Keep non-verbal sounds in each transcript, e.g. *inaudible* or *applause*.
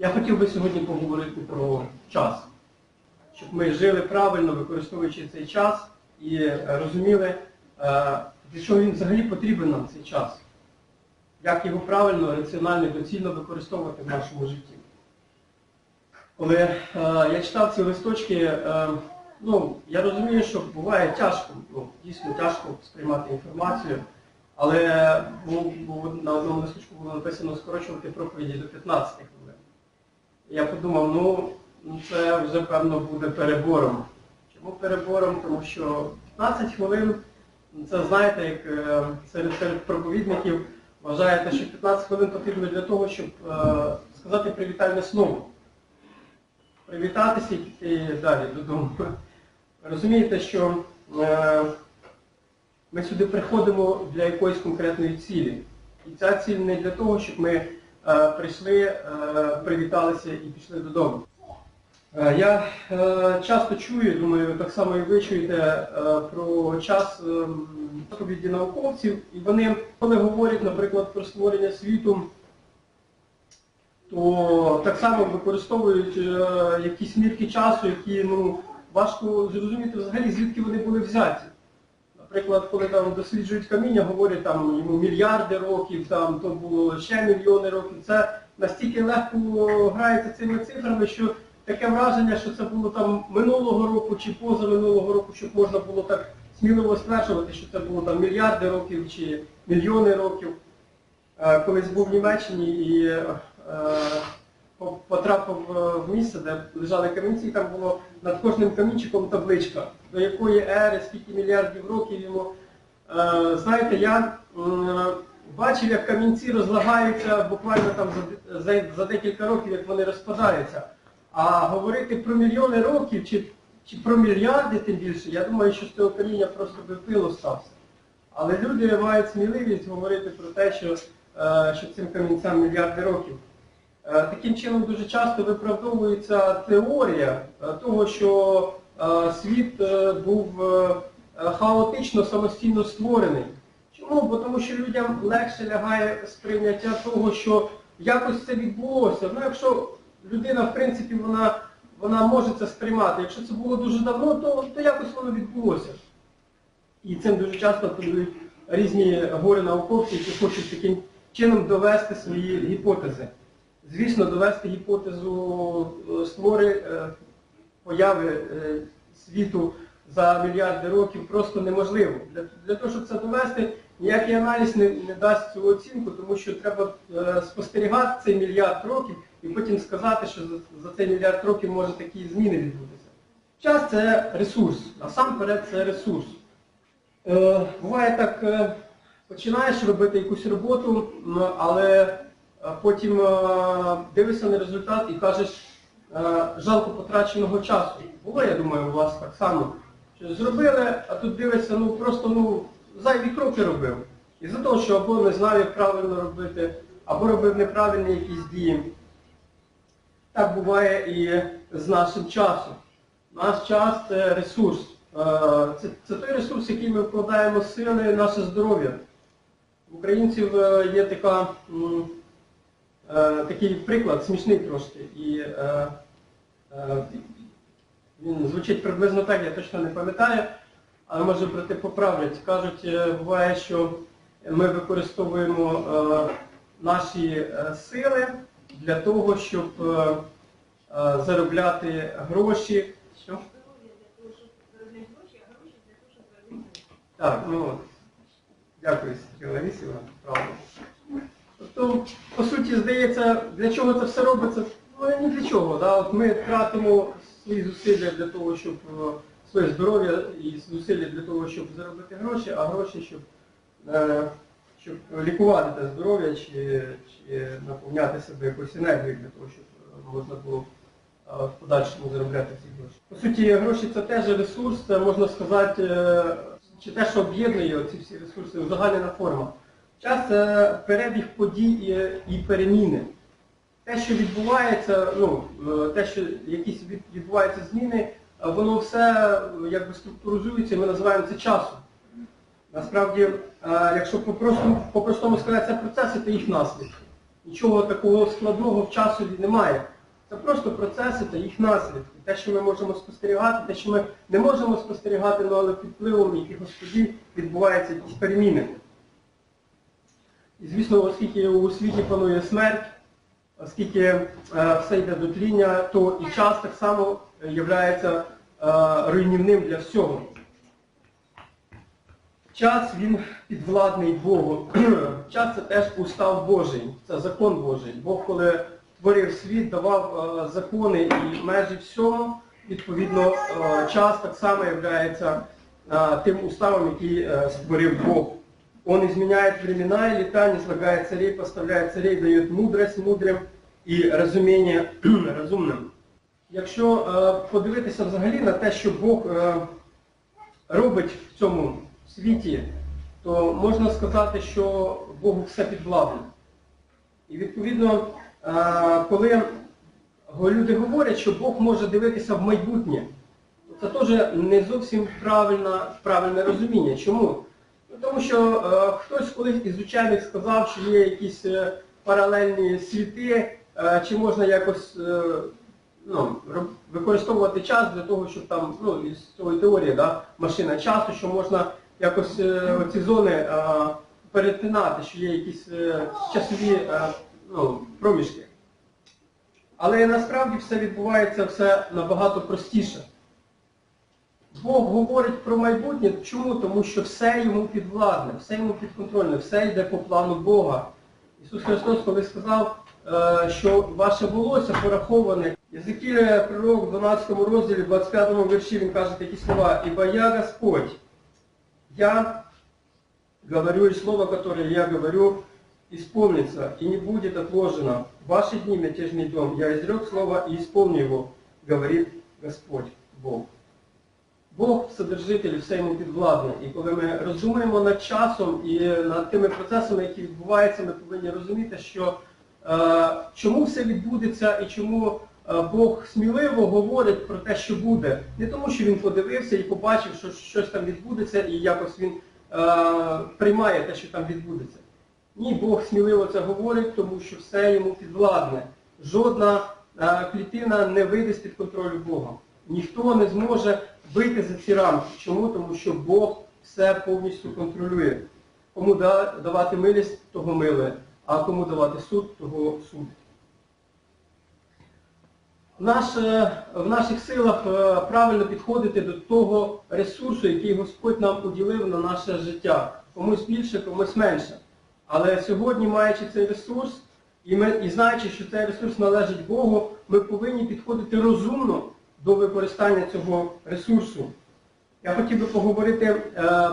Я хотів би сьогодні поговорити про час, щоб ми жили правильно, використовуючи цей час і е, розуміли, е, для чого він взагалі потрібен нам цей час, як його правильно, раціонально і доцільно використовувати в нашому житті. Коли е, я читав ці листочки, ну, я розумію, що буває тяжко, ну, дійсно тяжко сприймати інформацію, але ну, на одному листочку було написано скорочувати проповіді до 15 хвилин. Я подумав, ну, ну, це вже певно буде перебором. Чому перебором? Тому що 15 хвилин, ну, це знаєте, як е, серед, серед проповідників вважаєте, що 15 хвилин потрібно для того, щоб е, сказати привітальне слово. Привітатися і піти далі додому. Розумієте, що е, ми сюди приходимо для якоїсь конкретної цілі. І ця ціль не для того, щоб ми прийшли, е, привіталися і пішли додому. Е, Я е, часто чую, думаю, так само і ви чуєте е, про час е, розповіді науковців, і вони, коли говорять, наприклад, про створення світу, то так само використовують е, якісь мірки часу, які ну, важко зрозуміти взагалі, звідки вони були взяті. Наприклад, коли там досліджують каміння, говорять там йому мільярди років, там то було ще мільйони років. Це настільки легко грається цими цифрами, що таке враження, що це було там минулого року чи поза минулого року, щоб можна було так сміливо стверджувати, що це було там мільярди років чи мільйони років. Е, Колись був в Німеччині і е, потрапив е, в місце, де лежали камінці, і там було над кожним камінчиком табличка, до якої ери, скільки мільярдів років йому. Е, Знаєте, я бачив, як камінці розлагаються буквально там за, декілька років, як вони розпадаються. А говорити про мільйони років чи, чи про мільярди тим більше, я думаю, що з цього каміння просто би пило стався. Але люди мають сміливість говорити про те, що, е, що цим камінцям мільярди років. Е, Таким чином дуже часто виправдовується теорія е, того, що е, світ був хаотично самостійно створений. Чому? Бо тому що людям легше лягає сприйняття того, що якось це відбулося. Ну, якщо людина, в принципі, вона, вона може це сприймати. Якщо це було дуже давно, то, то якось воно відбулося. І цим дуже часто апелюють різні гори науковці, які хочуть таким чином довести свої гіпотези. Звісно, довести гіпотезу е, створи е, появи е, світу за мільярди років просто неможливо. Для, для того, щоб це довести, ніякий аналіз не, не дасть цю оцінку, тому що треба спостерігати цей мільярд років і потім сказати, що за, за цей мільярд років може такі зміни відбутися. Час це ресурс, насамперед це ресурс. Буває так, починаєш робити якусь роботу, але потім е, дивишся на результат і кажеш, е, жалко потраченого часу. Було, я думаю, у вас так само. Зробили, а тут дивишся, ну просто ну, зайві кроки робив. І за того, що або не знав, як правильно робити, або робив неправильні якісь дії. Так буває і з нашим часом. Наш час це ресурс. Е, Це, це той ресурс, який ми вкладаємо сили, наше здоров'я. В українців є така, такий приклад, смішний трошки. І е, е, він звучить приблизно так, я точно не пам'ятаю, але може брати поправлять. Кажуть, е, буває, що ми використовуємо е, наші е, сили для того, щоб е, е, заробляти гроші. Що? Так, ну. Дякую, Сергій Ларісівна, правда. Тобто, по суті, здається, для чого це все робиться? Ну, ні для чого. Да? От ми тратимо свої зусилля для того, щоб е, своє здоров'я і зусилля для того, щоб заробити гроші, а гроші, щоб, е, щоб лікувати те здоров'я чи, чи наповняти себе якоюсь енергією для того, щоб можна було е, в подальшому заробляти ці гроші. По суті, гроші це теж ресурс, це можна сказати, чи те, що об'єднує ці всі ресурси, узагальнена форма. Час це перебіг подій і, і переміни. Те, що відбувається, ну, е, те, що якісь відбуваються зміни, е, воно все е, якби структуризується, ми називаємо це часом. Насправді, е, якщо по-простому, по-простому сказати, це процеси, то їх наслідки. Нічого такого складного в часу немає. Це просто процеси та їх наслідки. Те, що ми можемо спостерігати, те, що ми не можемо спостерігати, ну, але під впливом якихось подій відбуваються якісь переміни. І звісно, оскільки у світі панує смерть, оскільки е, все йде до тління, то і час так само є руйнівним для всього. Час він підвладний Богу. *clears throat* Час це теж устав Божий, це закон Божий. Бог, коли творив світ, давав е, закони і межі всьому, відповідно, е, час так само є е, тим уставом, який е, створив Бог. Он изменяет времена и лета, не слагает царей, поставляет царей, дает мудрость мудрим і розуміння *clears throat* розумним. Якщо е, подивитися взагалі на те, що Бог е, робить в цьому світі, то можна сказати, що Богу все підвладне. І відповідно, е, коли люди говорять, що Бог може дивитися в майбутнє, то це теж не зовсім правильне розуміння. Чому? Тому що е, хтось колись із учених сказав, що є якісь е, паралельні світи, е, чи можна якось е, ну, використовувати час для того, щоб там, ну, із цієї теорії, да, машина часу, що можна якось е, ці зони е, перетинати, що є якісь е, часові е, ну, проміжки. Але насправді все відбувається все набагато простіше. Бог говорить про майбутнє. Чому? Тому що все йому підвладне, все йому підконтрольне, все йде по плану Бога. Ісус Христос, коли сказав, е, що ваше волосся пораховане, Єзекіля пророк в 12 розділі, 25 вірші, він каже такі слова, «Ибо я Господь, я говорю, и слово, которое я говорю, исполнится, и не будет отложено. Ваши дни мятежный дом, я изрек слово и исполню его, говорит Господь Бог. Бог Вседержитель, все йому підвладне. І коли ми роздумуємо над часом і над тими процесами, які відбуваються, ми повинні розуміти, що е, чому все відбудеться і чому е, Бог сміливо говорить про те, що буде. Не тому, що він подивився і побачив, що щось там відбудеться, і якось він е, приймає те, що там відбудеться. Ні, Бог сміливо це говорить, тому що все йому підвладне. Жодна е, клітина не вийде з-під контролю Бога. Ніхто не зможе вийти за ці рамки. Чому? Тому що Бог все повністю контролює. Кому давати милість, того милує, а кому давати суд, того судить. В, в наших силах е, правильно підходити до того ресурсу, який Господь нам поділив на наше життя. Комусь більше, комусь менше. Але сьогодні, маючи цей ресурс, і, ми, і знаючи, що цей ресурс належить Богу, ми повинні підходити розумно до використання цього ресурсу. Я хотів би поговорити е,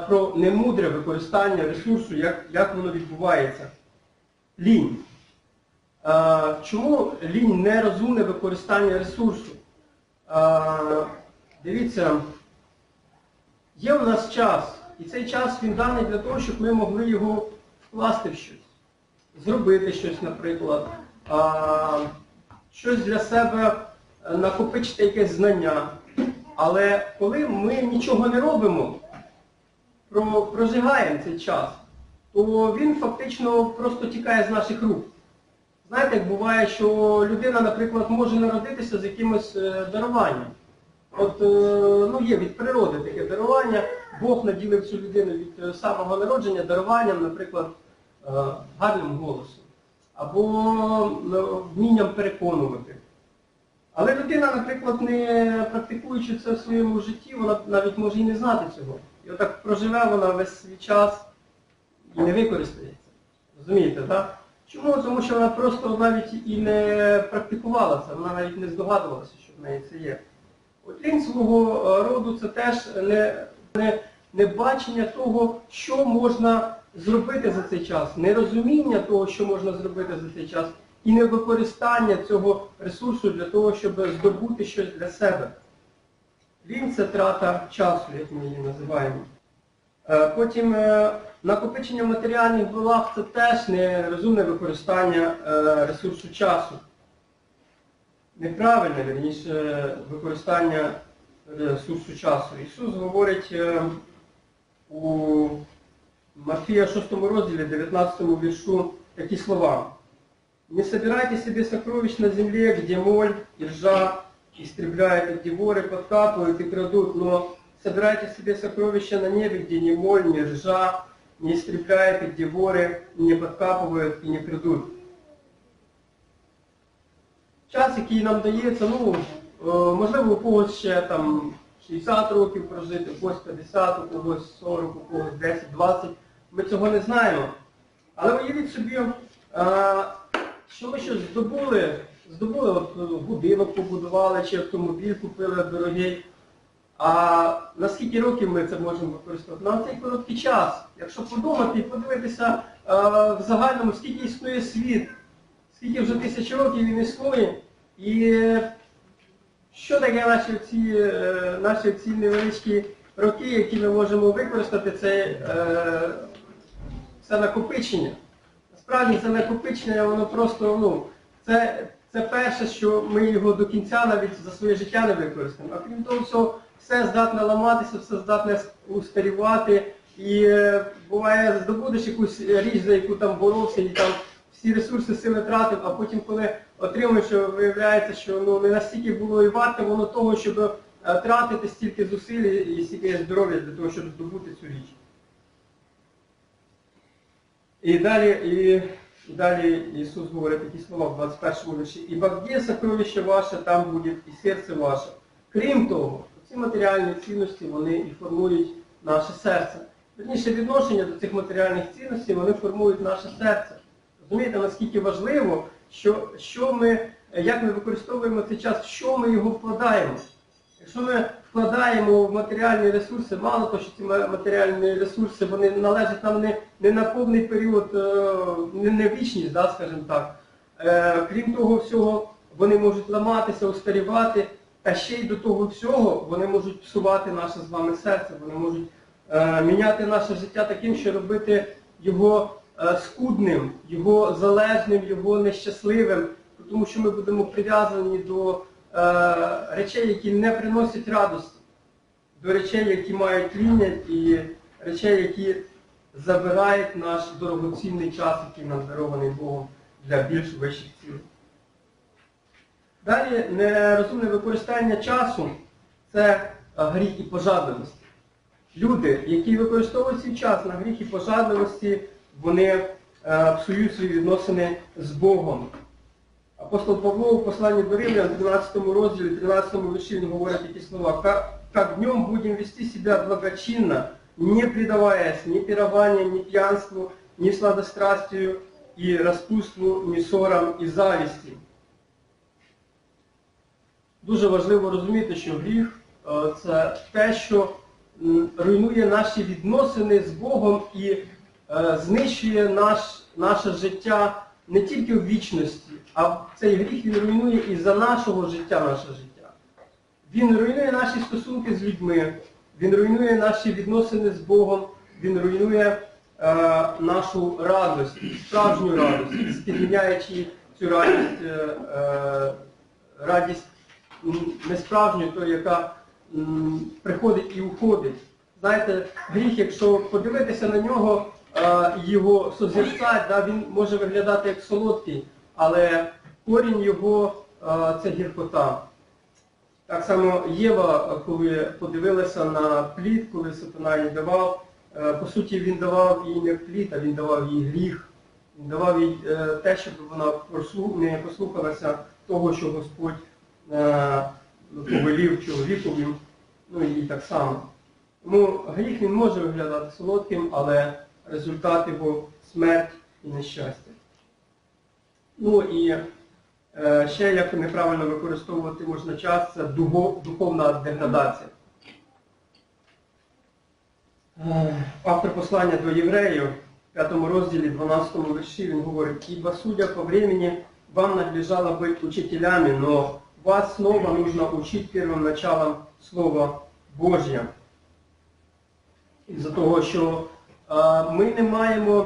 про немудре використання ресурсу, як, як воно відбувається. Лінь. Е, чому лінь нерозумне використання ресурсу? Е, дивіться, є у нас час, і цей час він даний для того, щоб ми могли його вкласти в щось, зробити щось, наприклад, а, щось для себе е, накопичити якесь знання. Але коли ми нічого не робимо, прожигаємо цей час, то він фактично просто тікає з наших рук. Знаєте, як буває, що людина, наприклад, може народитися з якимось е, даруванням. От, е, ну, є від природи таке дарування, Бог наділив цю людину від е, самого народження даруванням, наприклад, е, гарним голосом, або е, вмінням переконувати. Але людина, наприклад, не практикуючи це в своєму житті, вона навіть може і не знати цього. І отак проживе вона весь свій час і не використає це. Розумієте, так? Чому? Тому що вона просто навіть і не практикувала це, вона навіть не здогадувалася, що в неї це є. От лінь свого е, роду це теж не, не, не бачення того, що можна зробити за цей час, нерозуміння того, що можна зробити за цей час, і не використання цього ресурсу для того, щоб здобути щось для себе. Лінь це трата часу, як ми її називаємо. Е, Потім е, накопичення матеріальних благ це теж нерозумне використання е, ресурсу часу. Неправильне, верніше, використання ресурсу часу. Ісус говорить у Матфія 6 розділі, 19 віршу такі слова. Не собирайте себе сокровищ на земле, где моль и ржа истребляют, и где воры подкапывают и крадут, но собирайте себе сокровища на небе, где ни моль, ни ржа не истребляет, и где воры не подкапывают и не крадут. Час, який нам дається, ну, е, можливо, у когось ще там 60 років прожити, у когось 50, у когось 40, у когось 10, 20. Ми цього не знаємо. Але уявіть собі, е, що ми щось здобули, здобули, от, е, будинок побудували, чи автомобіль купили дорогий. А на скільки років ми це можемо використовувати? На цей короткий час. Якщо подумати і подивитися е, в загальному, скільки існує світ, скільки вже тисяч років він існує, і е, що таке наші ці, наші ці невеличкі роки, які ми можемо використати, це, е, це накопичення. Насправді це накопичення, воно просто, ну, це, це перше, що ми його до кінця навіть за своє життя не використаємо. А крім того, всього, все здатне ламатися, все здатне устарівати. І е, буває, здобудеш якусь річ, за яку там боровся, і там всі ресурси сили тратив, а потім, коли отримуєш, виявляється, що ну, не настільки було і варте воно того, щоб е, тратити стільки зусиль і стільки здоров'я для того, щоб здобути цю річ. І далі, і, і далі Ісус говорить такі слова в 21 вірші. «Ибо где сокровище ваше, там буде і серце ваше. Крім того, ці матеріальні цінності вони і формують наше серце. Верніше відношення до цих матеріальних цінностей вони формують наше серце. Розумієте, наскільки важливо, що, що ми, як ми використовуємо цей час, що ми його вкладаємо. Якщо ми вкладаємо в матеріальні ресурси, мало того, що ці матеріальні ресурси вони належать нам не, не на повний період, е, не, не вічність, да, скажімо так. Е, Крім того всього, вони можуть ламатися, устарівати, та ще й до того всього вони можуть псувати наше з вами серце, вони можуть е, міняти наше життя таким, що робити його скудним, його залежним, його нещасливим, тому що ми будемо прив'язані до речей, які не приносять радості, до речей, які мають ління і речей, які забирають наш дорогоцінний час, який нам дарований Богом для більш вищих цілей. Далі нерозумне використання часу це е, гріх і пожадливість. Люди, які використовують свій час на гріх і пожадливості, вони е, псують свої відносини з Богом. Апостол Павло у посланні до Римлян, 13 розділі, 13 вірші він говорить такі слова. «Как, как днем будем вести себя благочинно, не предаваясь ни пированию, ни пьянству, ни сладострастию, и распутству, ни ссорам, и зависти. Дуже важливо розуміти, що гріх е, це те, що руйнує наші відносини з Богом і е, знищує наш, наше життя не тільки в вічності, а цей гріх він руйнує і за нашого життя наше життя. Він руйнує наші стосунки з людьми, він руйнує наші відносини з Богом, він руйнує е, нашу радість, справжню радість, спідміняючи цю радість, е, е, радість м, не справжню, то яка приходить і уходить. Знаєте, гріх, якщо подивитися на нього, його созерцать, да, він може виглядати як солодкий, але корінь його це гіркота. Так само Єва, коли подивилася на плід, коли сатана їй давав, е, по суті він давав їй не плід, а він давав їй гріх. Він давав їй е, те, щоб вона не послухалася того, що Господь е, повелів чоловікові, ну і так само. Тому гріх він може виглядати солодким, але результат його смерть і нещастя. Ну і е, ще як неправильно використовувати можна час, це духовна деградація. Е, Автор послання до євреїв, в 5 розділі, 12 вірші, він говорить, «Ибо судя по времени, вам надлежало быть учителями, но вас снова нужно учить первым началом Слова Божье. Із-за того, що ми не маємо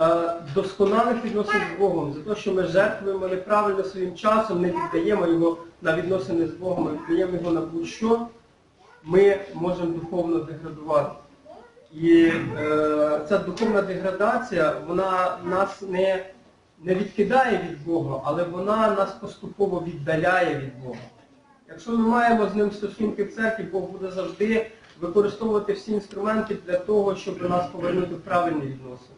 е, досконалих відносин з Богом, за те, що ми жертвуємо неправильно своїм часом, не віддаємо його на відносини з Богом, а віддаємо його на будь-що, ми можемо духовно деградувати. І е, ця духовна деградація, вона нас не, не відкидає від Бога, але вона нас поступово віддаляє від Бога. Якщо ми маємо з ним стосунки в церкві, Бог буде завжди використовувати всі інструменти для того, щоб нас повернути в правильні відносини.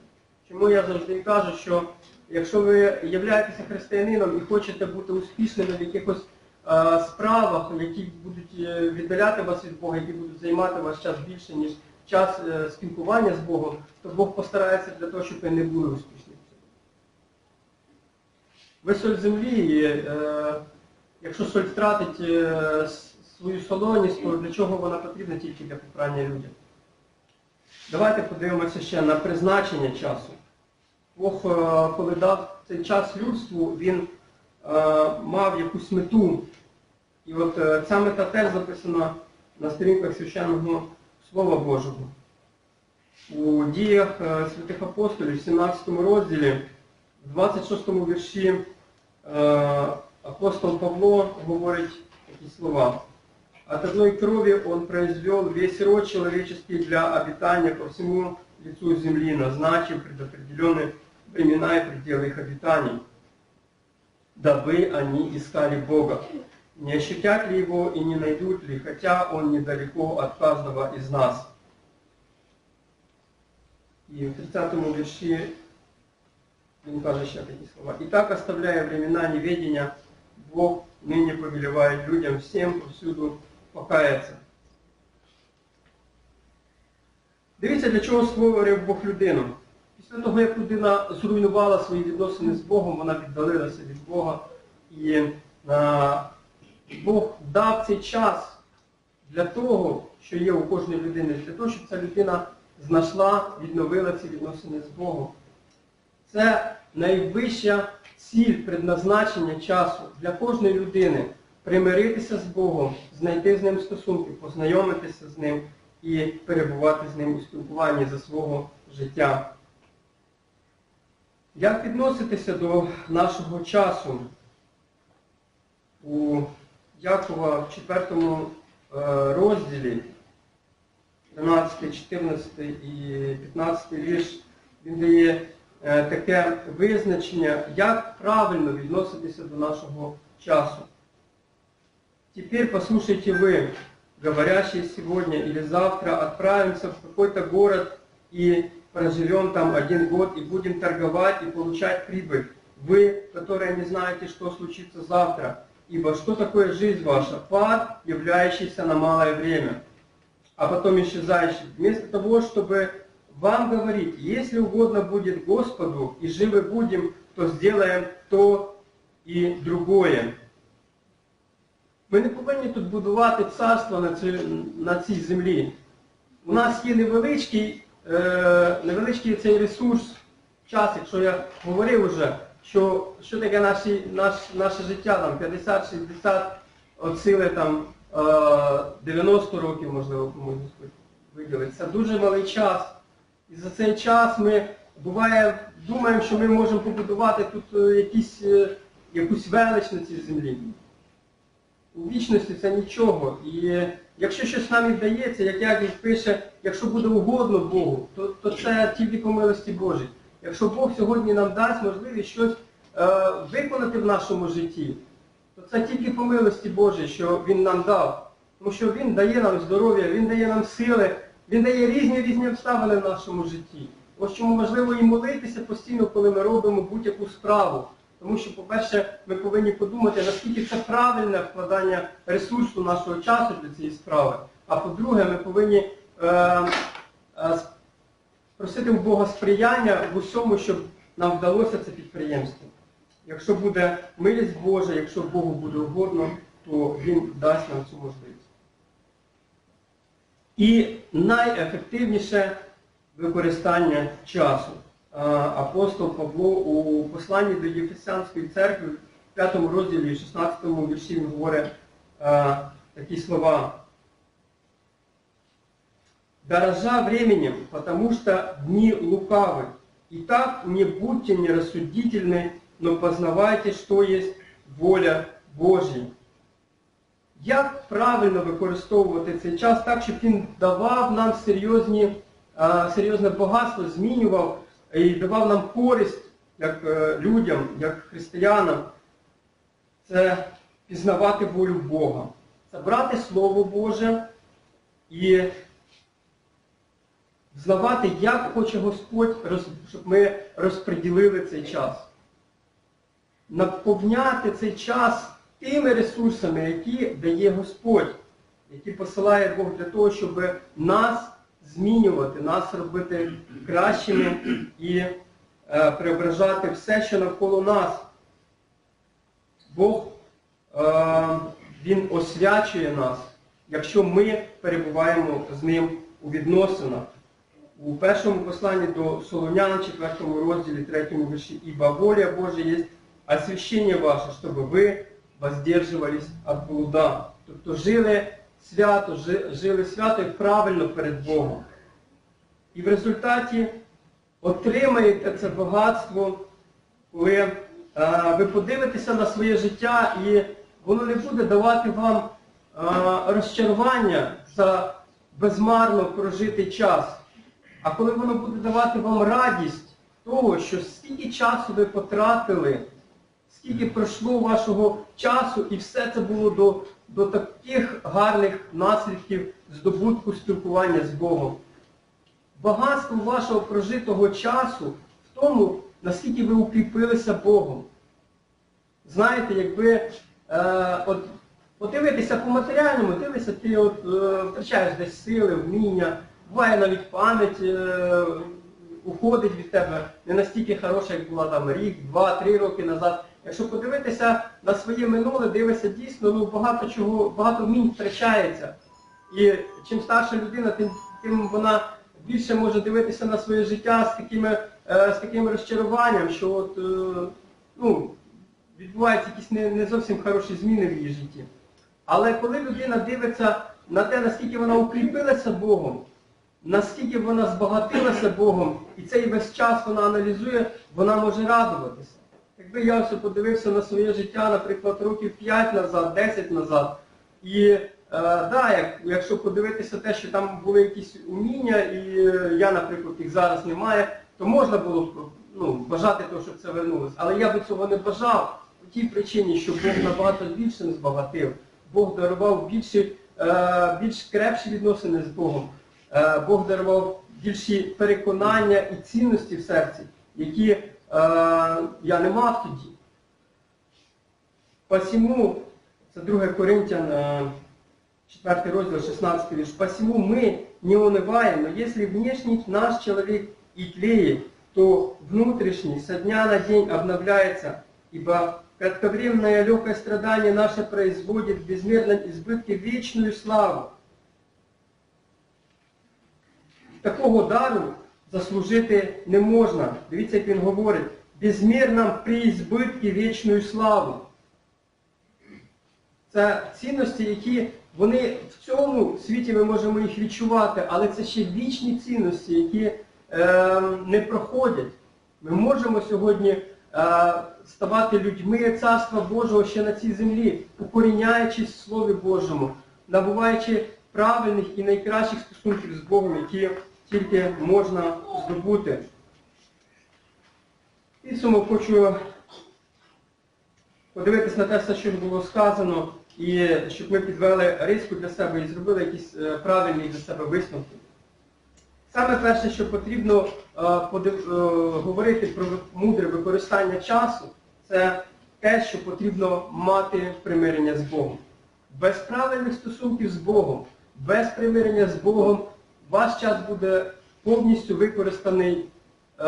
Чому я завжди кажу, що якщо ви являєтеся християнином і хочете бути успішними в якихось е, справах, які будуть е, віддаляти вас від Бога, які будуть займати ваш час більше, ніж час е, спілкування з Богом, то Бог постарається для того, щоб ви не були успішні. Ви соль землі, і якщо соль втратить свою солоність, то для чого вона потрібна тільки для попрання людям? Давайте подивимося ще на призначення часу. Бог, е, коли дав цей час людству, він е, мав якусь мету. І от е, ця мета теж записана на сторінках священного Слова Божого. У діях святих апостолів, в 17 розділі, в 26 вірші апостол Павло говорить такі слова. От одной крови он произвел весь род человеческий для обитания по всему лицу земли, назначив предопределенные времена и пределы их обитаний, дабы они искали Бога. Не ощутят ли Его и не найдут ли, хотя Он недалеко от каждого из нас. І в 30 вірші він каже ще такі слова. «И так, оставляя времена неведения, Бог ныне повелевает людям всем повсюду покаяться. Дивіться, для чого створив Бог людину. Після того, як людина зруйнувала свої відносини з Богом, вона віддалилася від Бога. І е, Бог дав цей час для того, що є у кожної людини, для того, щоб ця людина знайшла, відновила ці відносини з Богом. Це найвища ціль предназначення часу для кожної людини примиритися з Богом, знайти з ним стосунки, познайомитися з ним і перебувати з ним у спілкуванні за свого життя. Як відноситися до нашого часу? У Якова в 4 е, розділі 13, 14 і 15 вірш, він дає е, таке визначення, як правильно відноситися до нашого часу. Теперь послушайте вы, говорящие сегодня или завтра, отправимся в какой-то город и проживем там один год и будем торговать и получать прибыль. Вы, которые не знаете, что случится завтра, ибо что такое жизнь ваша? Пар, являющийся на малое время, а потом исчезающий. Вместо того, чтобы вам говорить, если угодно будет Господу, и живы будем, то сделаем то и другое. Ми не повинні тут будувати царство на цій, на цій землі. У нас є невеличкий, е, невеличкий цей ресурс, час, якщо я говорив уже, що, що таке наші, наш, наше життя, там 50-60 от там, е, 90 років, можливо, комусь виділить. Це дуже малий час. І за цей час ми буває, думаємо, що ми можемо побудувати тут е, якісь, е, якусь велич на цій землі. У вічності це нічого. І якщо щось нам вдається, як Яків пише, якщо буде угодно Богу, то, то це тільки по милості Божій. Якщо Бог сьогодні нам дасть можливість щось е, виконати в нашому житті, то це тільки по милості Божій, що Він нам дав. Тому що Він дає нам здоров'я, Він дає нам сили, Він дає різні різні обставини в нашому житті. Ось чому важливо і молитися постійно, коли ми робимо будь-яку справу. Тому що, по-перше, ми повинні подумати, наскільки це правильне вкладання ресурсу нашого часу для цієї справи. А по-друге, ми повинні е, е, просити у Бога сприяння в усьому, щоб нам вдалося це підприємство. Якщо буде милість Божа, якщо Богу буде угодно, то Він дасть нам цю можливість. І найефективніше використання часу. А, Апостол Павло у посланні до Єфесянської церкви в 5 розділі 16 вірші він говорить такі слова. Дорожа временем, потому что дни лукавы. Итак, не будьте нерассудительны, но познавайте, что есть воля Божья. Як правильно використовувати цей час так, щоб він давав нам серйозні, серйозне багатство, змінював і давав нам користь як е, людям, як християнам, це пізнавати волю Бога. Це брати Слово Боже і знавати, як хоче Господь, щоб ми розподілили цей час. Наповняти цей час тими ресурсами, які дає Господь, які посилає Бог для того, щоб нас змінювати, нас робити кращими і е, преображати все, що навколо нас. Бог е, Він освячує нас, якщо ми перебуваємо з ним у відносинах. У першому посланні до Солонян, 4 розділі, 3 вірші, «Ибо воля Божия есть освящение ваше, чтобы вы воздерживались от блуда». Тобто жили свято, жили свято і правильно перед Богом. І в результаті отримаєте це багатство, коли е, ви подивитеся на своє життя і воно не буде давати вам е, розчарування за безмарно прожитий час. А коли воно буде давати вам радість того, що стільки часу ви потратили, скільки пройшло вашого часу, і все це було до, до таких гарних наслідків здобутку спілкування з Богом. Багатство вашого прожитого часу в тому, наскільки ви укріпилися Богом. Знаєте, якби е, от, подивитися по матеріальному, дивишся, ти от, е, втрачаєш десь сили, вміння, буває навіть пам'ять е, уходить від тебе не настільки хороша, як була там рік, два, три роки назад. Якщо подивитися на своє минуле, дивишся дійсно, ну багато чого, багато вмінь втрачається. І чим старша людина, тим, тим вона більше може дивитися на своє життя з такими, е, з таким розчаруванням, що от, е, ну, відбуваються якісь не, не зовсім хороші зміни в її житті. Але коли людина дивиться на те, наскільки вона укріпилася Богом, наскільки вона збагатилася Богом, і цей весь час вона аналізує, вона може радуватися. Якби я ось подивився на своє життя, наприклад, років 5 назад, 10 назад, і е, да, як, якщо подивитися те, що там були якісь уміння, і е, я, наприклад, їх зараз немає, то можна було ну, бажати того, щоб це вернулося. Але я би цього не бажав по тій причині, що Бог набагато більше не збагатив. Бог дарував більші, е, більш крепші відносини з Богом. Е, Бог дарував більші переконання і цінності в серці, які я не мав тоді. Посему, це 2 Коринтян, е, 4 розділ, 16 вірш. Посему мы не унываем, но если внешний наш человек и тлеет, то внутренний со дня на день обновляется, ибо кратковременное легкое страдание наше производит в безмерном избытке вечную славу. Такого дару заслужити не можна. Дивіться, як він говорить, безмірно при збитки вічної славу. Це цінності, які вони в цьому світі ми можемо їх відчувати, але це ще вічні цінності, які е, не проходять. Ми можемо сьогодні е, ставати людьми Царства Божого ще на цій землі, укоріняючись в Слові Божому, набуваючи правильних і найкращих стосунків з Богом, які тільки можна здобути. Підсумок хочу подивитись на те все, що було сказано, і щоб ми підвели риску для себе і зробили якісь е, правильні для себе висновки. Саме перше, що потрібно е, е, говорити про мудре використання часу, це те, що потрібно мати примирення з Богом. Без правильних стосунків з Богом, без примирення з Богом, ваш час буде повністю використаний е,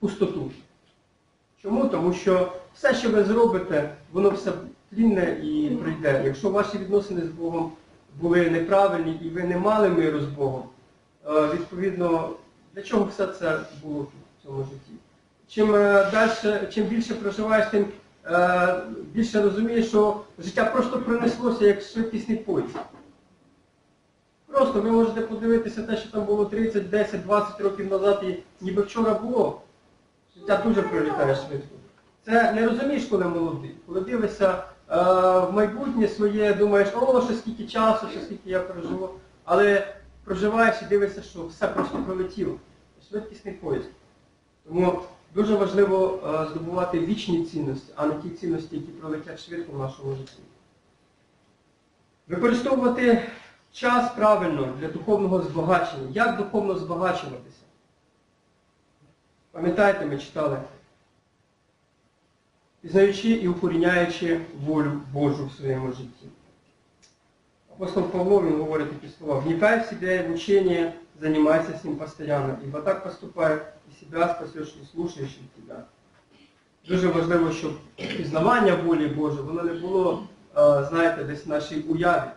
пустоту. Чому? Тому що все, що ви зробите, воно все тлінне і прийде. Якщо ваші відносини з Богом були неправильні і ви не мали миру з Богом, е, відповідно, для чого все це було в цьому житті? Чим, е, дальше, чим більше проживаєш, тим е, більше розумієш, що життя просто пронеслося як швидкісний поїзд. Просто ви можете подивитися те, що там було 30, 10, 20 років назад і ніби вчора було. Життя дуже пролітає швидко. Це не розумієш, коли молодий. Коли дивишся е, в майбутнє своє, думаєш, о, ще скільки часу, ще скільки я проживу. Але проживаєш і дивишся, що все просто пролетіло. Швидкісний поїзд. Тому Дуже важливо е, здобувати вічні цінності, а не ті цінності, які пролетять швидко в нашому житті. Використовувати час правильно для духовного збагачення. Як духовно збагачуватися? Пам'ятаєте, ми читали, пізнаючи і укоріняючи волю Божу в своєму житті. Апостол Павло, він говорить такі слова, «Вникай в себя и в учение, занимайся с ним постоянно, ибо так поступая, и себя спасешь, и слушающим тебя». Дуже важливо, щоб пізнавання волі Божої, воно не було, знаєте, десь в нашій уяві.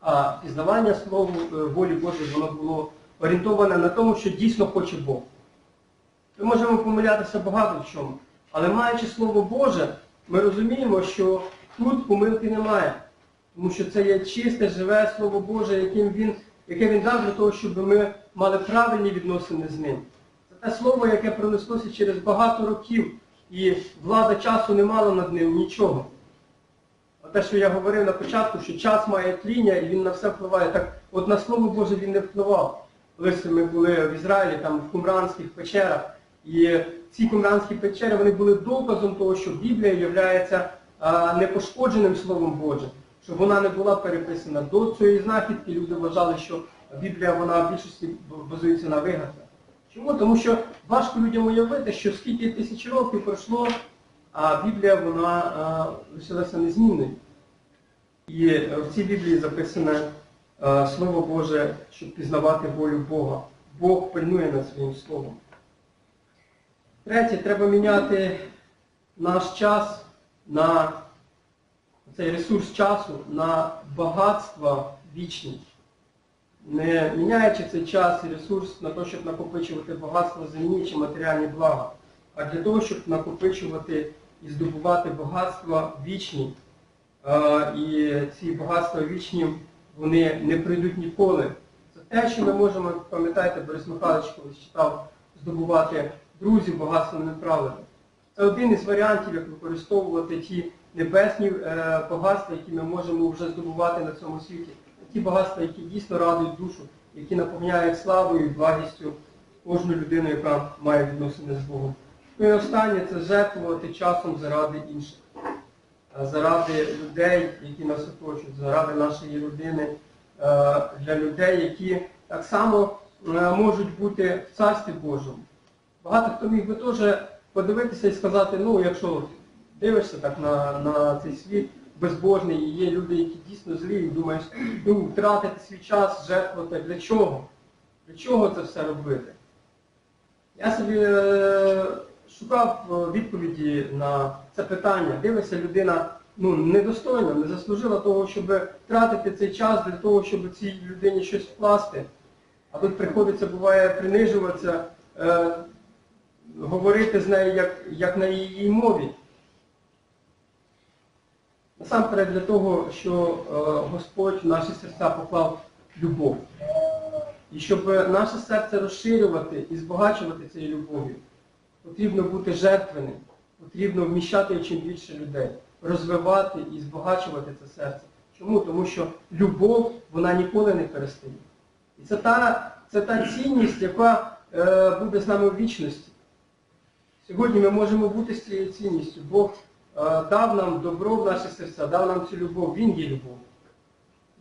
А пізнавання Слову е, волі Божої, воно було орієнтоване на тому, що дійсно хоче Бог. Ми можемо помилятися багато в чому, але маючи Слово Боже, ми розуміємо, що тут помилки немає. Тому що це є чисте, живе Слово Боже, яким він, яке Він дав для того, щоб ми мали правильні відносини з ним. Це те слово, яке пронеслося через багато років, і влада часу не мала над ним нічого. Те, що я говорив на початку, що час має тління і він на все впливає. Так от на Слово Боже він не впливав. Колись ми були в Ізраїлі, там в кумранських печерах, і ці кумранські печери вони були доказом того, що Біблія є непошкодженим Словом Божим, щоб вона не була переписана. До цієї знахідки люди вважали, що Біблія вона в більшості базується на вигадках. Чому? Тому що важко людям уявити, що скільки тисяч років пройшло, а Біблія вона лишилася незмінною. І е, в цій Біблії записане Слово Боже, щоб пізнавати волю Бога. Бог пильнує над своїм словом. Третє, треба міняти наш час на цей ресурс часу на багатства вічні. Не міняючи цей час і ресурс на те, щоб накопичувати багатство земні чи матеріальні блага, а для того, щоб накопичувати і здобувати багатства вічні. Е, І ці багатства вічні, вони не прийдуть ніколи. Це те, що ми можемо, пам'ятаєте, Борис Михайлович колись читав, здобувати друзів багатством неправильно. Це один із варіантів, як використовувати ті небесні е, багатства, які ми можемо вже здобувати на цьому світі. Ті багатства, які дійсно радують душу, які наповняють славою і благістю кожну людину, яка має відносини з Богом. Ну і останнє це жертвувати часом заради інших, е, заради людей, які нас оточують, заради нашої родини, е, для людей, які так само е, можуть бути в Царстві Божому. Багато хто міг би теж подивитися і сказати, ну, якщо дивишся так на, на цей світ безбожний, і є люди, які дійсно злі, і думаєш, ну, втратити свій час, жертвувати, для чого? Для чого це все робити? Я собі шукав е, відповіді на це питання. Дивишся, людина ну, недостойна, не заслужила того, щоб втратити цей час для того, щоб цій людині щось вкласти. А тут приходиться, буває, принижуватися, е, говорити з нею як, як на її мові. Насамперед для того, що е, Господь в наші серця поклав любов. І щоб наше серце розширювати і збагачувати цією любов'ю, потрібно бути жертвеним, потрібно вміщати чим більше людей, розвивати і збагачувати це серце. Чому? Тому що любов, вона ніколи не перестає. І це та, це та цінність, яка е, буде з нами в вічності. Сьогодні ми можемо бути з цією цінністю. Бог е, дав нам добро в наші серця, дав нам цю любов, Він є любов.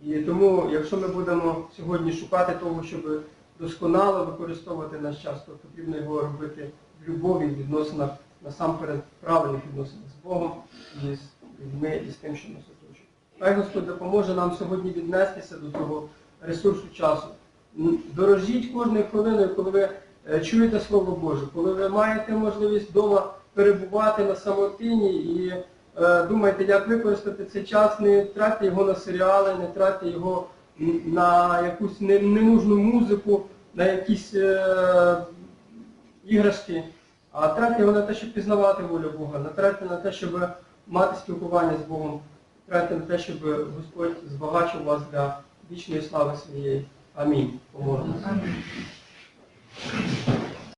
І тому, якщо ми будемо сьогодні шукати того, щоб досконало використовувати наш час, то потрібно його робити любові, в відносинах, насамперед правильних відносинах з Богом і з людьми, і з тим, що нас оточує. Хай Господь допоможе нам сьогодні віднестися до того ресурсу часу. Дорожіть кожною хвилиною, коли ви е, чуєте Слово Боже, коли ви маєте можливість вдома перебувати на самотині і е, думаєте, як використати цей час, не тратьте його на серіали, не тратьте його на якусь не- ненужну музику, на якісь е, іграшки, а його на те, щоб пізнавати волю Бога, на тратьте на те, щоб мати спілкування з Богом, тратьте на те, щоб Господь збагачив вас для вічної слави своєї. Амінь. Помолимося.